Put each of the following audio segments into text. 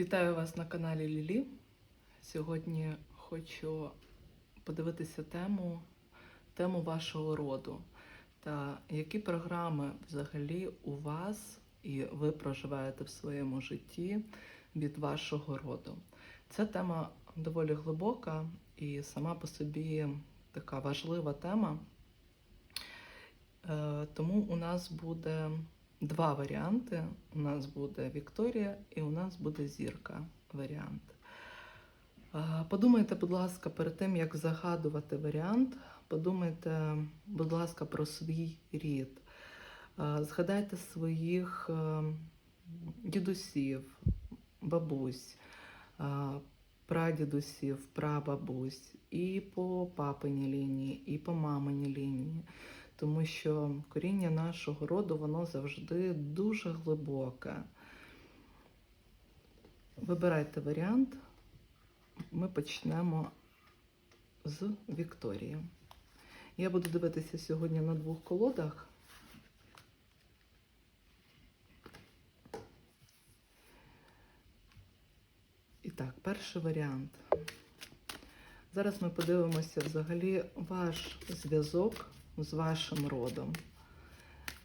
Вітаю вас на каналі Лілі. Сьогодні хочу подивитися тему, тему вашого роду та які програми взагалі у вас і ви проживаєте в своєму житті від вашого роду. Ця тема доволі глибока і сама по собі така важлива тема. Е, Тому у нас буде два варіанти. У нас буде Вікторія і у нас буде зірка варіант. Подумайте, будь ласка, перед тим, як загадувати варіант, подумайте, будь ласка, про свій рід. Згадайте своїх дідусів, бабусь, прадідусів, прабабусь, і по папиній лінії, і по маминій лінії тому що коріння нашого роду воно завжди дуже глибоке. Вибирайте варіант. Ми почнемо з Вікторії. Я буду дивитися сьогодні на двох колодах. І так, перший варіант. Зараз ми подивимося взагалі ваш зв'язок з вашим родом.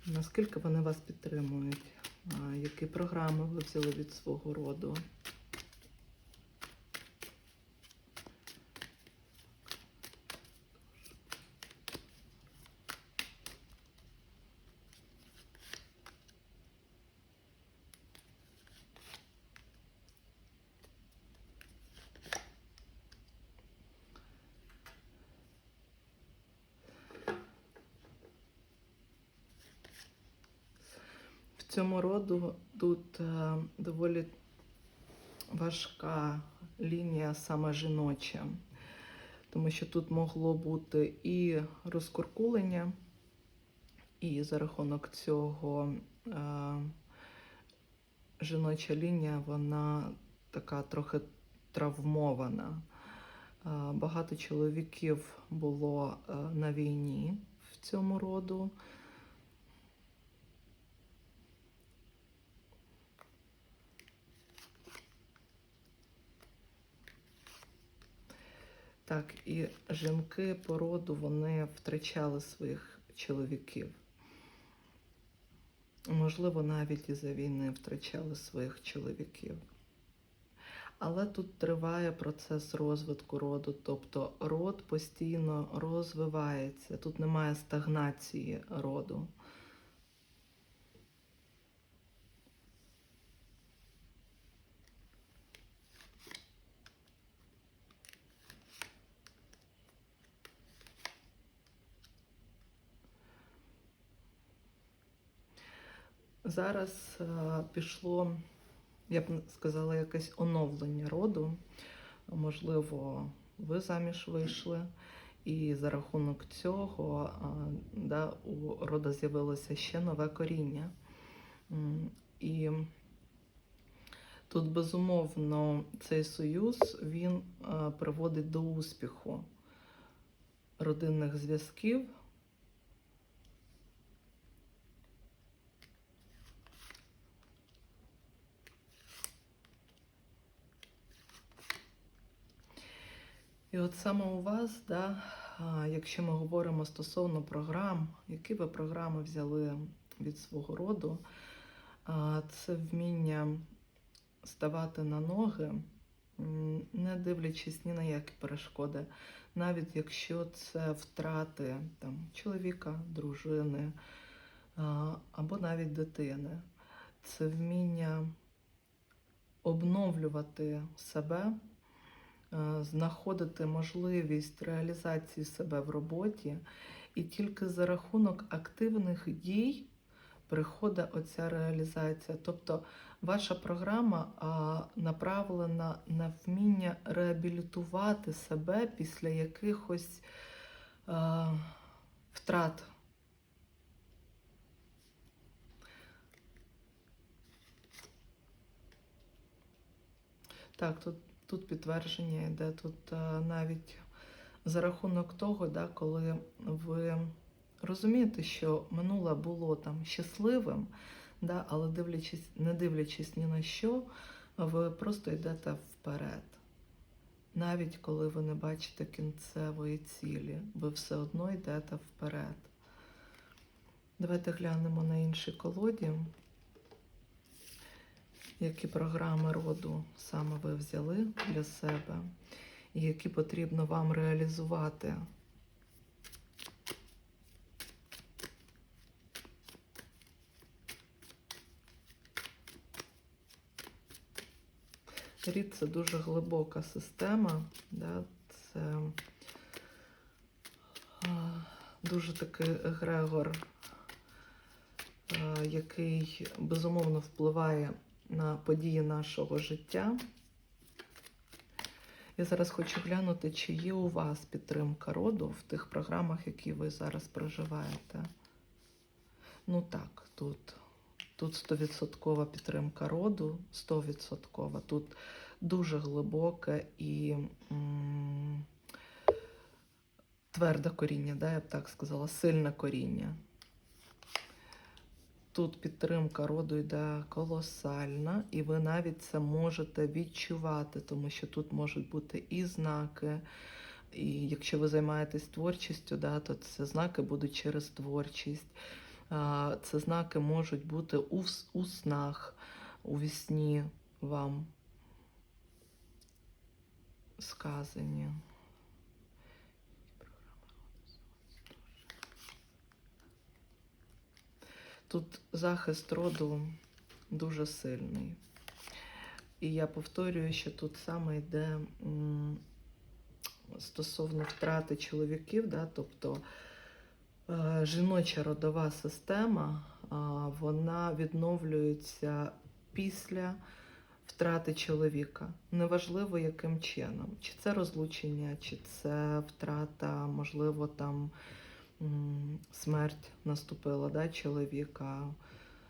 Наскільки вони вас підтримують? Які програми ви взяли від свого роду? Цьому роду тут е, доволі важка лінія саме жіноча, тому що тут могло бути і розкуркулення, і за рахунок цього е, жіноча лінія, вона така трохи травмована. Е, Багато чоловіків було е, на війні в цьому роду. Так, і жінки по роду вони втрачали своїх чоловіків. Можливо, навіть із-за війни втрачали своїх чоловіків. Але тут триває процес розвитку роду, тобто род постійно розвивається, тут немає стагнації роду. Зараз е, пішло, я б сказала, якесь оновлення роду. Можливо, ви заміж вийшли, і за рахунок цього е, да, у рода з'явилося ще нове коріння. І тут, безумовно, цей союз він е, приводить до успіху родинних зв'язків. І от саме у вас, да, якщо ми говоримо стосовно програм, які ви програми взяли від свого роду, це вміння ставати на ноги, не дивлячись ні на які перешкоди, навіть якщо це втрати там, чоловіка, дружини або навіть дитини. Це вміння обновлювати себе знаходити можливість реалізації себе в роботі, і тільки за рахунок активних дій приходить оця реалізація. Тобто ваша програма направлена на вміння реабілітувати себе після якихось а, втрат. Так, тут тут підтвердження йде, тут навіть за рахунок того, да, коли ви розумієте, що минуле було там щасливим, да, але дивлячись, не дивлячись ні на що, ви просто йдете вперед. Навіть коли ви не бачите кінцевої цілі, ви все одно йдете вперед. Давайте глянемо на іншій колоді, які програми роду саме ви взяли для себе, і які потрібно вам реалізувати. Рід це дуже глибока система, да? це дуже такий егрегор, який безумовно впливає на події нашого життя. Я зараз хочу глянути, чи є у вас підтримка роду в тих програмах, які ви зараз проживаєте. Ну так, тут. Тут 100% підтримка роду, 100%. Тут дуже глибоке і м, тверде коріння, да, я б так сказала, сильне коріння. Тут підтримка роду йде колосальна, і ви навіть це можете відчувати, тому що тут можуть бути і знаки. І якщо ви займаєтесь творчістю, да, то це знаки будуть через творчість. Це знаки можуть бути у, у снах, у вісні вам сказані. Тут захист роду дуже сильний. І я повторюю, що тут саме йде стосовно втрати чоловіків, да, тобто е, жіноча родова система, вона відновлюється після втрати чоловіка. Неважливо, яким чином. Чи це розлучення, чи це втрата, можливо, там смерть наступила да, чоловіка,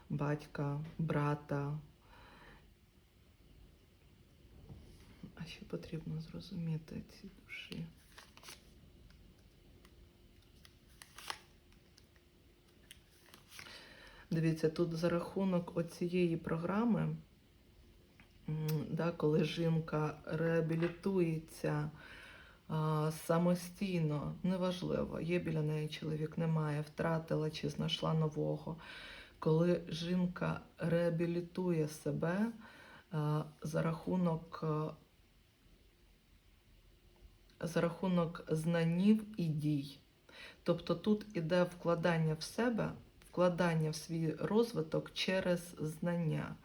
батька, брата. А ще потрібно зрозуміти ці душі. Дивіться, тут за рахунок оцієї програми, да, коли жінка реабілітується самостійно, неважливо, є біля неї чоловік, немає, втратила чи знайшла нового. Коли жінка реабілітує себе за рахунок, за рахунок знанів і дій. Тобто тут іде вкладання в себе, вкладання в свій розвиток через знання.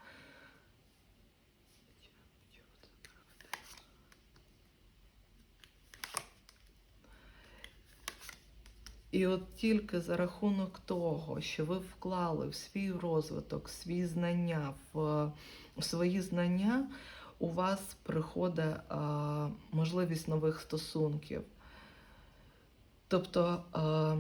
І от тільки за рахунок того, що ви вклали в свій розвиток, в свої знання, в, в свої знання, у вас приходить а, можливість нових стосунків. Тобто а,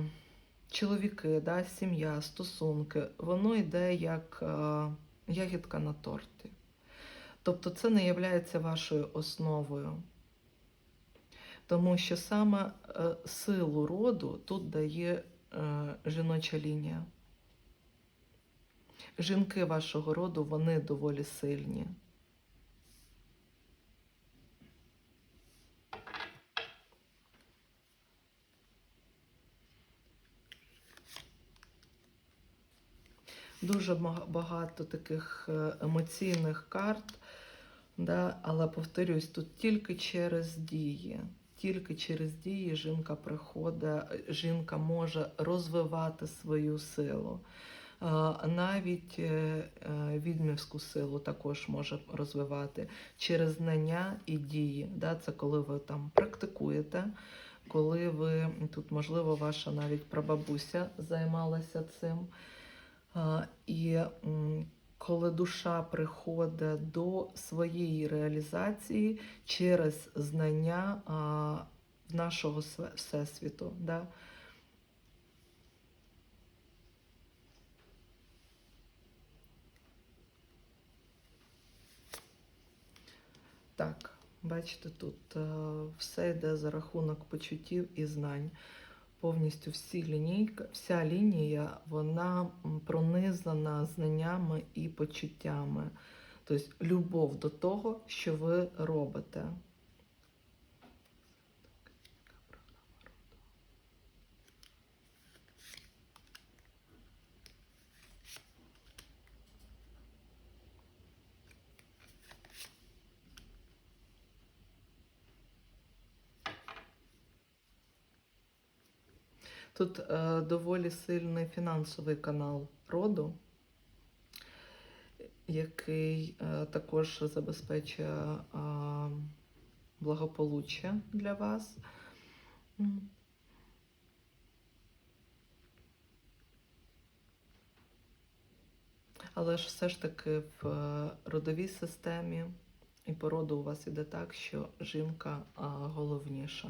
чоловіки, да, сім'я, стосунки, воно йде як а, ягідка на торті. Тобто це не є вашою основою. Тому що саме е, силу роду тут дає е, жіноча лінія. Жінки вашого роду вони доволі сильні. Дуже багато таких е, емоційних карт, да, але повторюсь, тут тільки через дії. Тільки через дії жінка приходить, жінка може розвивати свою силу. Навіть е, е, силу також може розвивати через знання і дії. Це коли ви там практикуєте, коли ви тут, можливо, ваша навіть прабабуся займалася цим. І коли душа приходить до своєї реалізації через знання а, нашого всесвіту. Да? Так, бачите, тут е, все йде за рахунок почуттів і знань. Повністю всі лінійка, вся лінія вона пронизана знаннями і почуттями. Тобто любов до того, що ви робите. Тут е, доволі сильний фінансовий канал роду, який е, також забезпечує е, благополуччя для вас. Але ж все ж таки в е, родовій системі і по роду у вас іде так, що жінка головніша.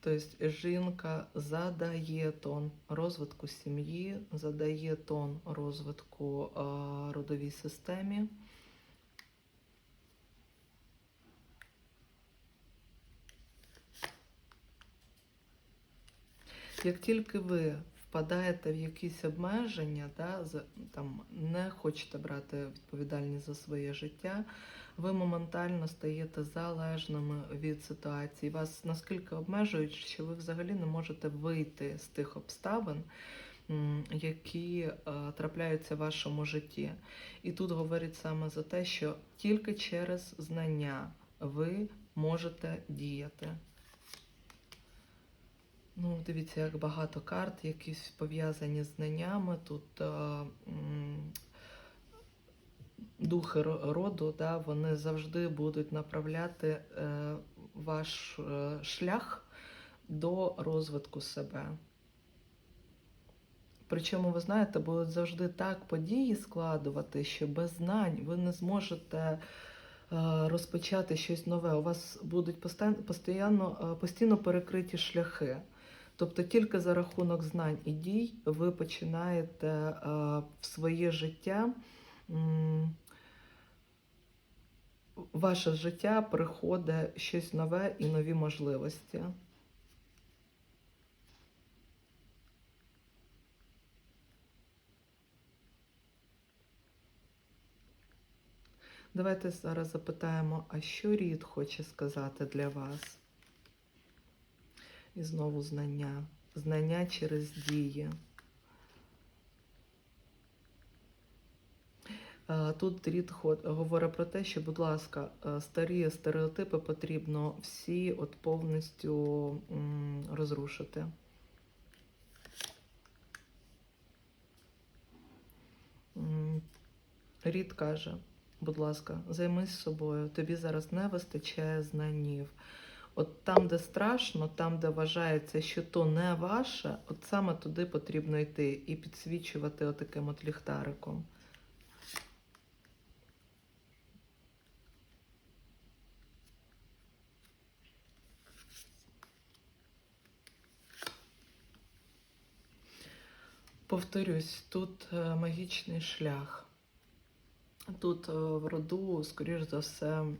Тобто жінка задає тон розвитку сім'ї, задає тон розвитку родовій системі. Як тільки ви впадаєте в якісь обмеження, да, там, не хочете брати відповідальність за своє життя, ви моментально стаєте залежними від ситуації. Вас наскільки обмежують, що ви взагалі не можете вийти з тих обставин, які е, трапляються в вашому житті. І тут говорить саме за те, що тільки через знання ви можете діяти. Ну, дивіться, як багато карт, якісь пов'язані з знаннями. Тут е, м, духи роду, да, вони завжди будуть направляти е, ваш е, шлях до розвитку себе. Причому, ви знаєте, будуть завжди так події складувати, що без знань ви не зможете е, розпочати щось нове. У вас будуть постійно, е, постійно перекриті шляхи. Тобто тільки за рахунок знань і дій ви починаєте е, в своє життя. Ваше життя приходить щось нове і нові можливості. Давайте зараз запитаємо, а що рід хоче сказати для вас? І знову знання. Знання через дії. Е, Тут рід говорить про те, що, будь ласка, е, старі стереотипи потрібно всі от повністю розрушити. Рід каже, будь ласка, займись собою. Тобі зараз не вистачає знанів. От там, де страшно, там, де вважається, що то не ваше, от саме туди потрібно йти і підсвічувати отаким от ліхтариком. Повторюсь, тут е, магічний шлях. Тут е, в роду, скоріш за все, е,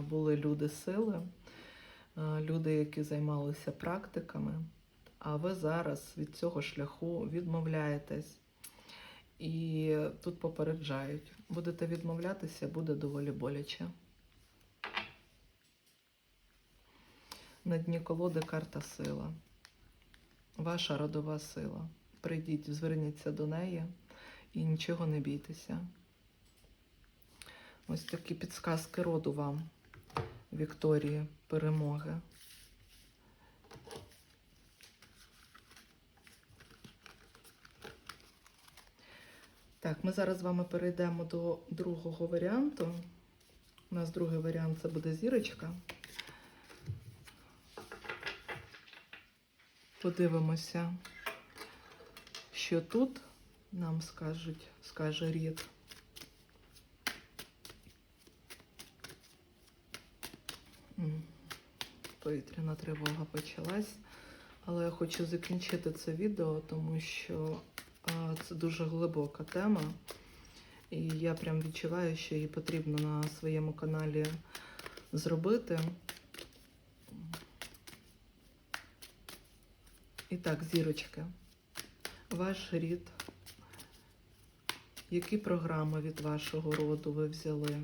були люди сили, люди, які займалися практиками, а ви зараз від цього шляху відмовляєтесь. І тут попереджають, будете відмовлятися, буде доволі боляче. На дні колоди карта сила. Ваша родова сила. Прийдіть, зверніться до неї і нічого не бійтеся. Ось такі підсказки роду вам, Вікторії, перемоги. Так, ми зараз з вами перейдемо до другого варіанту. У нас другий варіант це буде зірочка. Подивимося, що тут нам скажуть, скаже рід. М, Повітряна тривога почалась. Але я хочу закінчити це відео, тому що а, це дуже глибока тема. І я прям відчуваю, що її потрібно на своєму каналі зробити. І так, зірочки. Ваш рід Які програми від вашого роду ви взяли?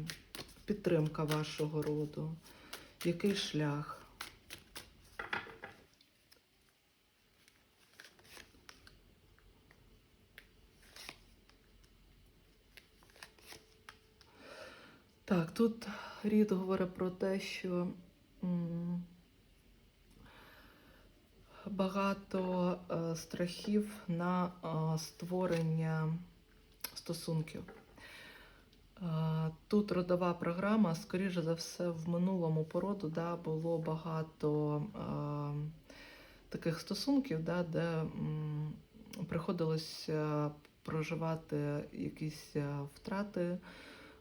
Підтримка вашого роду? Який шлях? Так, тут рід говорить про те, що багато е, страхів на е, створення стосунків. Е, Тут родова програма, скоріше за все, в минулому породу да, було багато е, таких стосунків, да, де м, приходилось проживати якісь втрати,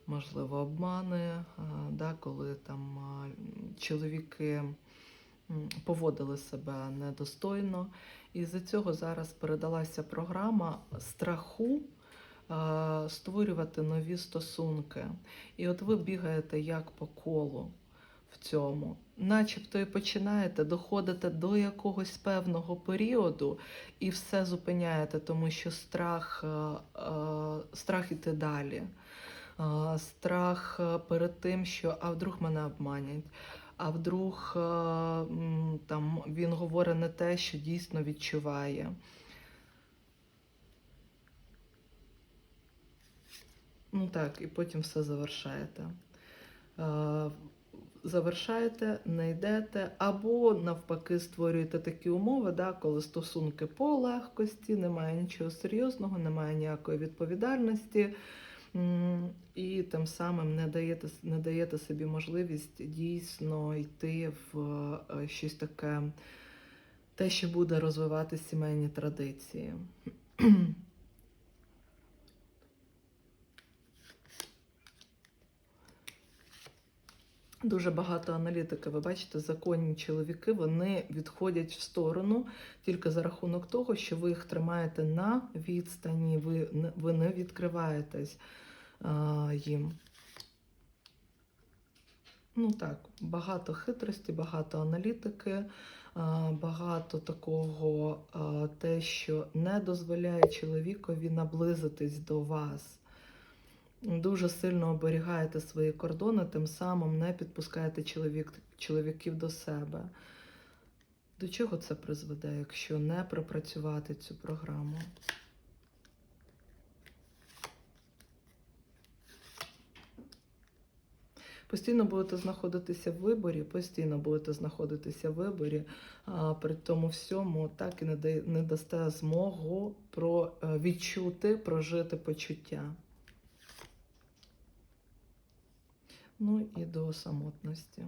можливо, обмани, е, да, коли там е, чоловіки поводили себе недостойно. І з цього зараз передалася програма страху е, створювати нові стосунки. І от ви бігаєте як по колу в цьому. Начебто і починаєте доходити до якогось певного періоду і все зупиняєте, тому що страх, страх іти далі. Страх е, перед тим, що а вдруг мене обманять, а вдруг е, там він говорить не те, що дійсно відчуває. Ну так, і потім все завершаєте. Е, Завершаєте, не йдете, або навпаки створюєте такі умови, да, коли стосунки по легкості, немає нічого серйозного, немає ніякої відповідальності, і тим самим не даєте, не даєте собі можливість дійсно йти в е, щось таке, те, що буде розвивати сімейні традиції. Дуже багато аналітики, ви бачите, законні чоловіки вони відходять в сторону тільки за рахунок того, що ви їх тримаєте на відстані, ви ви не відкриваєтесь їм. Ну так, багато хитрості, багато аналітики, а, багато такого, а, те, що не дозволяє чоловікові наблизитись до вас. Дуже сильно оберігаєте свої кордони, тим самим не підпускаєте чоловік, чоловіків до себе. До чого це призведе, якщо не пропрацювати цю програму? Постійно будете знаходитися в виборі, постійно будете знаходитися в виборі, а при тому всьому так і не, да, не дасте змогу про, е, відчути, прожити почуття. Ну і до самотності.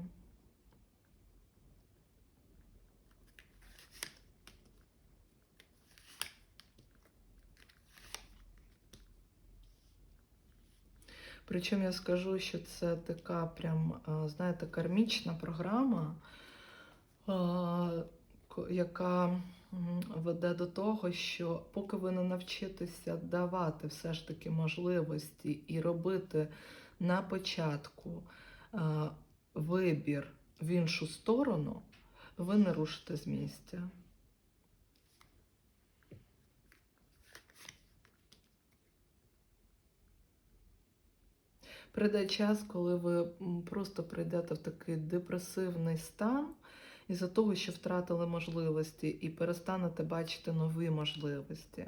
Причому я скажу, що це така прям, знаєте, кармічна програма, яка веде до того, що поки ви не навчитеся давати все ж таки можливості і робити на початку вибір в іншу сторону, ви не рушите з місця. Прийде час, коли ви просто прийдете в такий депресивний стан із-за того, що втратили можливості, і перестанете бачити нові можливості.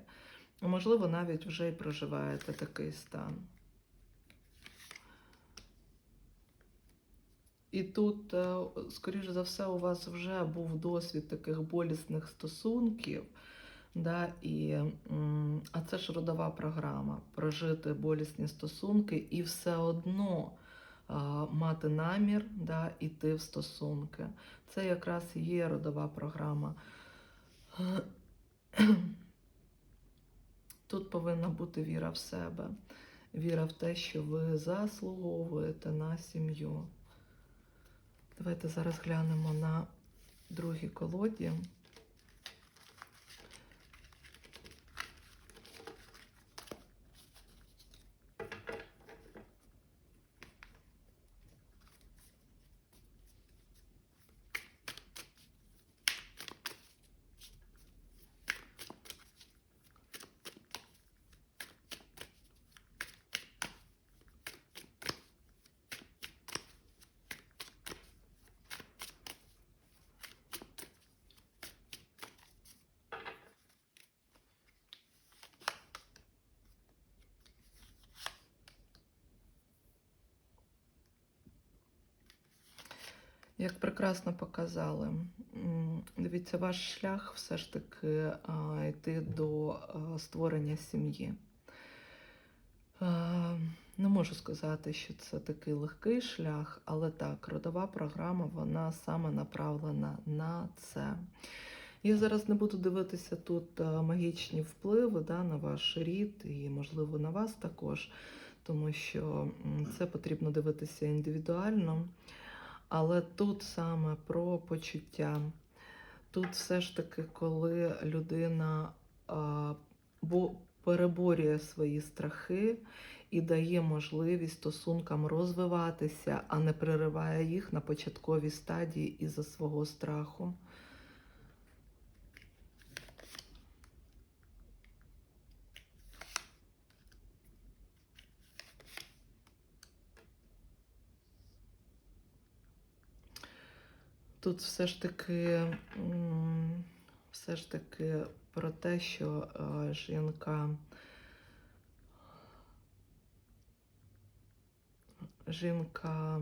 Можливо, навіть вже і проживаєте такий стан. І тут, е, скоріш за все, у вас вже був досвід таких болісних стосунків. Да, і, а це ж родова програма прожити болісні стосунки і все одно а, мати намір да, іти в стосунки. Це якраз є родова програма. Тут повинна бути віра в себе, віра в те, що ви заслуговуєте на сім'ю. Давайте зараз глянемо на другій колоді. Прекрасно показали, дивіться, ваш шлях все ж таки йти до створення сім'ї. Не можу сказати, що це такий легкий шлях, але так, родова програма вона саме направлена на це. Я зараз не буду дивитися тут магічні впливи да, на ваш рід і, можливо, на вас також, тому що це потрібно дивитися індивідуально. Але тут саме про почуття. Тут все ж таки, коли людина а, бо переборює свої страхи і дає можливість стосункам розвиватися, а не перериває їх на початковій стадії із-за свого страху. Тут все ж таки, все ж таки про те, що е, жінка, жінка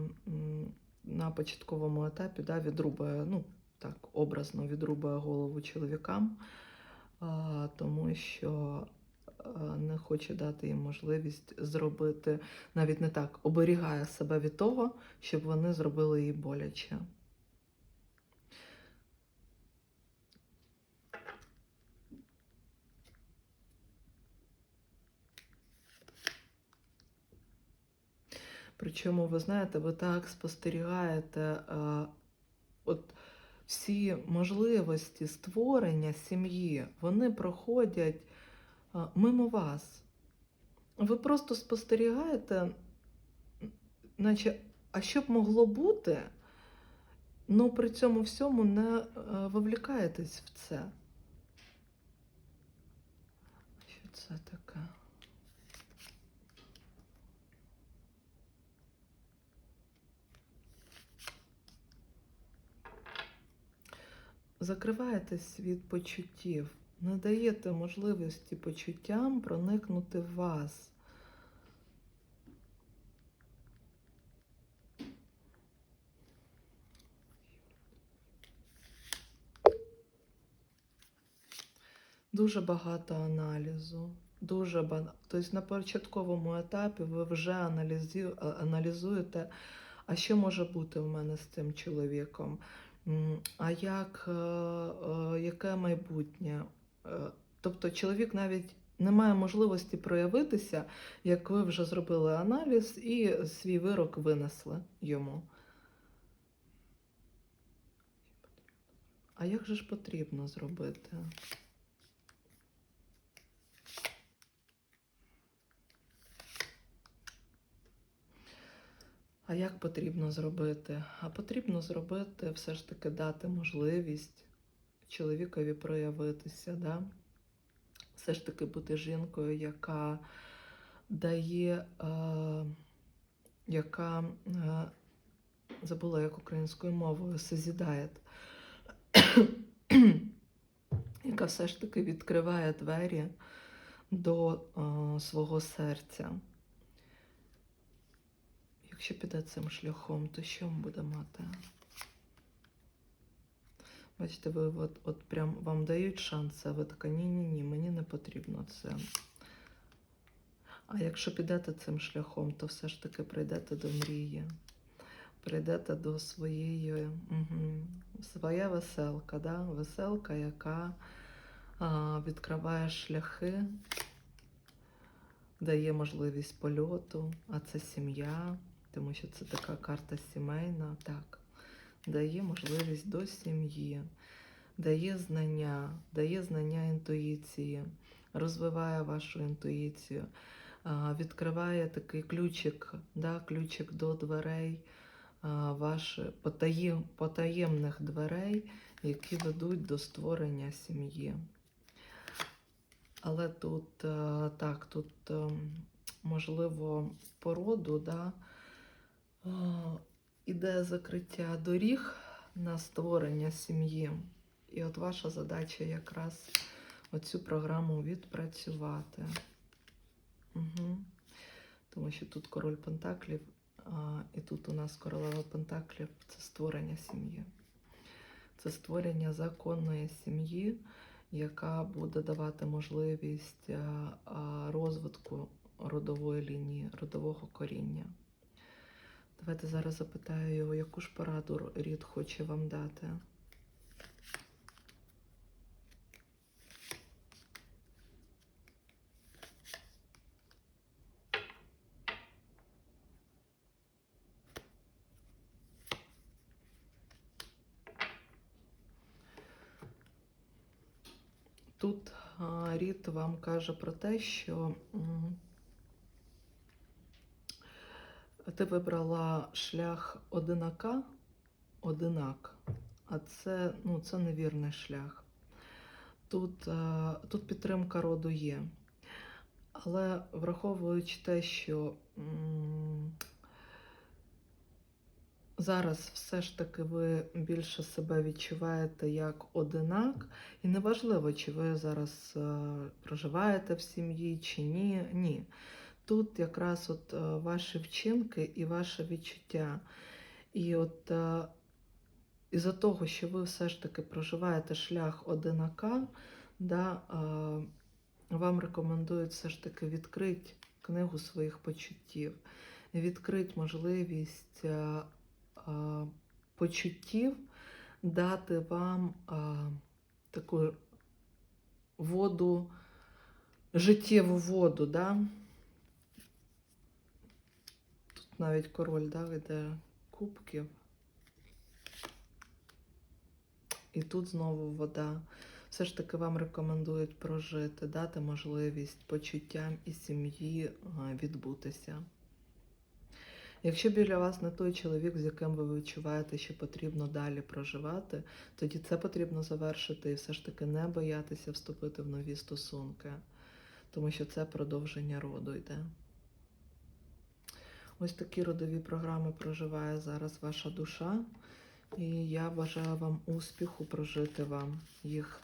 на початковому етапі да, відрубає, ну так, образно відрубає голову чоловікам, тому що е, не хоче дати їм можливість зробити, навіть не так, оберігає себе від того, щоб вони зробили їй боляче. Причому, ви знаєте, ви так спостерігаєте е, от всі можливості створення сім'ї, вони проходять е, мимо вас. Ви просто спостерігаєте, наче, а що б могло бути, ну при цьому всьому не е, вовлікаєтесь в це. Що це таке? Закриваєтесь від почуттів, не даєте можливості почуттям проникнути в вас. Дуже багато аналізу. Дуже багато. Тобто на початковому етапі ви вже аналізуєте, а що може бути в мене з цим чоловіком. А як, е, е, яке майбутнє? Е, Тобто чоловік навіть не має можливості проявитися, як ви вже зробили аналіз і свій вирок винесли йому. А як же ж потрібно зробити? А як потрібно зробити? А потрібно зробити все ж таки дати можливість чоловікові проявитися, да? все ж таки бути жінкою, яка дає, е, яка е, забула як українською мовою, созідає, яка все ж таки відкриває двері до е, свого серця. Якщо піде цим шляхом, то що ми буде мати? Бачите, ви от, от прям вам дають шанс, а ви така, ні-ні-ні, мені не потрібно це. А якщо підете цим шляхом, то все ж таки прийдете до мрії. Прийдете до своєї угу, своя веселка, да? веселка, яка а, відкриває шляхи, дає можливість польоту, а це сім'я, тому що це така карта сімейна, так, дає можливість до сім'ї, дає знання, дає знання інтуїції, розвиває вашу інтуїцію, відкриває такий ключик, да, ключик до дверей, а, ваш, потаєм, потаємних дверей, які ведуть до створення сім'ї. Але тут е, так, тут е, можливо породу, да, іде закриття доріг на створення сім'ї. І от ваша задача якраз оцю програму відпрацювати. Угу. Тому що тут король Пентаклів, е, А, І тут у нас королева Пентаклів це створення сім'ї. Це створення законної сім'ї, яка буде давати можливість а, розвитку родової лінії, родового коріння. Давайте зараз запитаю його, яку ж пораду рід хоче вам дати. Тут Рід вам каже про те, що м, ти вибрала шлях одинака, одинак, а це, ну, це невірний шлях. Тут, тут підтримка роду є. Але враховуючи те, що зараз все ж таки ви більше себе відчуваєте як одинак, і неважливо, чи ви зараз е, проживаєте в сім'ї чи ні. Ні. Тут якраз от е, ваші вчинки і ваше відчуття. І от е, із-за того, що ви все ж таки проживаєте шлях одинака, да, е, вам рекомендують все ж таки відкрити книгу своїх почуттів, відкрити можливість почуттів дати вам таку воду, життєву воду. Да? Навіть король да, йде кубків. І тут знову вода. Все ж таки вам рекомендують прожити, дати можливість почуттям і сім'ї відбутися. Якщо біля вас не той чоловік, з яким ви відчуваєте, що потрібно далі проживати, тоді це потрібно завершити і все ж таки не боятися вступити в нові стосунки, тому що це продовження роду йде. Ось такі родові програми проживає зараз ваша душа. І я бажаю вам успіху прожити вам їх.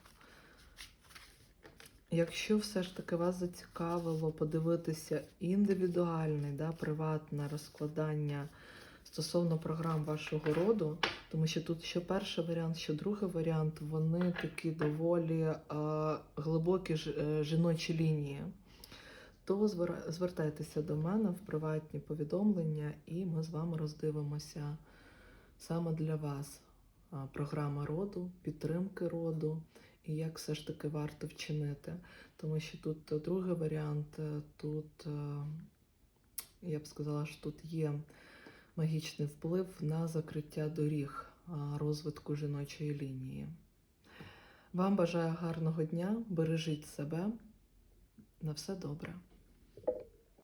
Якщо все ж таки вас зацікавило подивитися індивідуальне, да, приватне розкладання стосовно програм вашого роду, тому що тут що перший варіант, що другий варіант, вони такі доволі е, глибокі ж, е, жіночі лінії, то звертайтеся до мене в приватні повідомлення, і ми з вами роздивимося саме для вас програма роду, підтримки роду і як все ж таки варто вчинити. Тому що тут е, другий варіант, е, тут е, я б сказала, що тут є магічний вплив на закриття доріг розвитку жіночої лінії. Вам бажаю гарного дня, бережіть себе. На все добре.